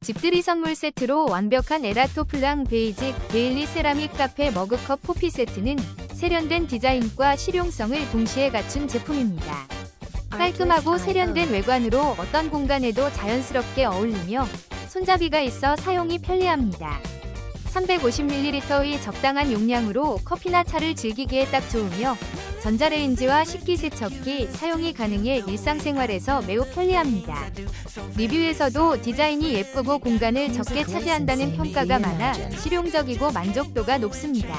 집들이 선물 세트로 완벽한 에라토플랑 베이직 데일리 세라믹 카페 머그컵 포피 세트는 세련된 디자인과 실용성을 동시에 갖춘 제품입니다. 깔끔하고 세련된 외관으로 어떤 공간에도 자연스럽게 어울리며 손잡이가 있어 사용이 편리합니다. 350ml의 적당한 용량으로 커피나 차를 즐기기에 딱 좋으며 전자레인지와 식기세척기 사용이 가능해 일상생활에서 매우 편리합니다. 리뷰에서도 디자인이 예쁘고 공간을 적게 차지한다는 평가가 많아 실용적이고 만족도가 높습니다.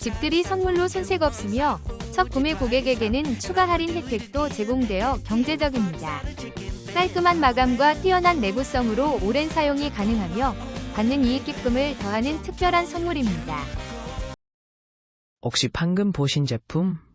집들이 선물로 손색 없으며 첫 구매 고객에게는 추가 할인 혜택도 제공되어 경제적입니다. 깔끔한 마감과 뛰어난 내구성으로 오랜 사용이 가능하며 받는 이익 기쁨을 더하는 특별한 선물입니다. 혹시 방금 보신 제품